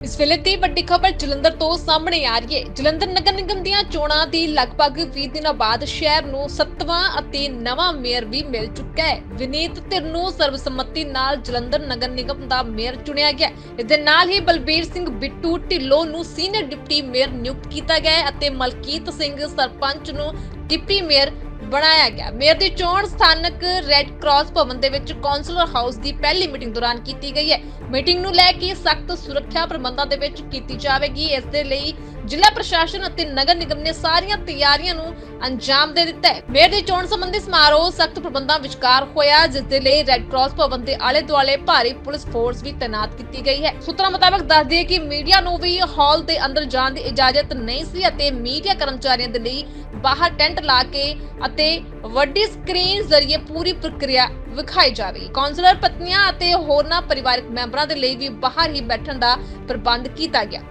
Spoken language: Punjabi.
ਇਸ ਵੇਲੇ ਦੀ ਵੱਡੀ ਖਬਰ ਜਲੰਧਰ ਤੋਂ ਸਾਹਮਣੇ ਆ ਰਹੀ ਹੈ। ਜਲੰਧਰ ਨਗਰ ਨਿਗਮ ਦੀਆਂ ਚੋਣਾਂ ਦੀ ਲਗਭਗ 20 ਦਿਨਾਂ ਬਾਅਦ ਸ਼ਹਿਰ ਨੂੰ ਸੱਤਵਾਂ ਅਤੇ ਨਵਾਂ ਮੇਅਰ ਵੀ ਮਿਲ ਚੁੱਕਾ ਹੈ। ਵਿਨੀਤ ਧਿਰ ਨੂੰ ਸਰਬਸੰਮਤੀ ਨਾਲ ਜਲੰਧਰ ਨਗਰ ਨਿਗਮ ਦਾ ਮੇਅਰ ਚੁਣਿਆ ਗਿਆ ਇਸ ਦੇ ਨਾਲ ਹੀ ਬਲਬੀਰ ਸਿੰਘ ਬਿੱਟੂ ਢਿੱਲੋਂ ਨੂੰ ਸੀਨੀਅਰ ਡਿਪਟੀ ਮੇਅਰ ਨਿਯੁਕਤ ਕੀਤਾ ਗਿਆ ਹੈ ਅਤੇ ਮਲਕੀਤ ਸਿੰਘ ਸਰਪੰਚ ਨੂੰ ਡਿਪਟੀ ਮੇਅਰ ਬਣਾਇਆ ਗਿਆ। ਮੇਅਰ ਦੀ ਚੋਣ ਸਥਾਨਕ ਰੈੱਡ ਕਰਾਸ ਭਵਨ ਦੇ ਵਿੱਚ ਕਾਉਂਸਲਰ ਹਾਊਸ ਦੀ ਪਹਿਲੀ ਮੀਟਿੰਗ ਦੌਰਾਨ ਕੀਤੀ ਗਈ ਹੈ। ਮੀਟਿੰਗ ਨੂੰ ਲੈ ਕੇ ਸਖਤ ਸੁਰੱਖਿਆ ਪ੍ਰਬੰਧਾਂ ਦੇ ਵਿੱਚ ਕੀਤੀ ਜਾਵੇਗੀ। ਇਸ ਦੇ ਲਈ ਜ਼ਿਲ੍ਹਾ ਪ੍ਰਸ਼ਾਸਨ ਅਤੇ ਨਗਰ ਨਿਗਮ ਨੇ ਸਾਰੀਆਂ ਤਿਆਰੀਆਂ ਨੂੰ ਅੰਜਾਮ ਦੇ ਦਿੱਤਾ ਹੈ। ਮੇਅਰ ਦੀ ਚੋਣ ਸੰਬੰਧੀ ਸਮਾਰੋਹ ਸਖਤ ਪ੍ਰਬੰਧਾਂ ਵਿਚਕਾਰ ਹੋਇਆ, ਜਿਸ ਦੇ ਲਈ ਰੈੱਡ ਕਰਾਸ ਭਵਨ ਦੇ ਆਲੇ ਦੁਆਲੇ ਭਾਰੀ ਪੁਲਿਸ ਫੋਰਸ ਵੀ ਤਾਇਨਾਤ ਕੀਤੀ ਗਈ ਹੈ। ਸੂਤਰਾਂ ਮੁਤਾਬਕ ਦੱਸ ਦਈਏ ਕਿ ਮੀਡੀਆ ਨੂੰ ਵੀ ਹਾਲ ਦੇ ਅੰਦਰ ਜਾਣ ਦੀ ਇਜਾਜ਼ਤ ਨਹੀਂ ਸੀ ਅਤੇ ਮੀਡੀਆ ਕਰਮਚਾਰੀਆਂ ਦੇ ਲਈ ਬਾਹਰ ਟੈਂਟ ਲਾ ਕੇ ਅਤੇ ਵੱਡੀ ਸਕਰੀਨ ਜ਼ਰੀਏ ਪੂਰੀ ਪ੍ਰਕਿਰਿਆ ਵਿਖਾਈ ਜਾਵੇਗੀ ਕਾਉਂਸਲਰ ਪਤਨੀਆਂ ਅਤੇ ਹੋਰਨਾਂ ਪਰਿਵਾਰਕ ਮੈਂਬਰਾਂ ਦੇ ਲਈ ਵੀ ਬਾਹਰ ਹੀ ਬੈਠਣ ਦਾ ਪ੍ਰਬੰਧ ਕੀਤਾ ਗਿਆ।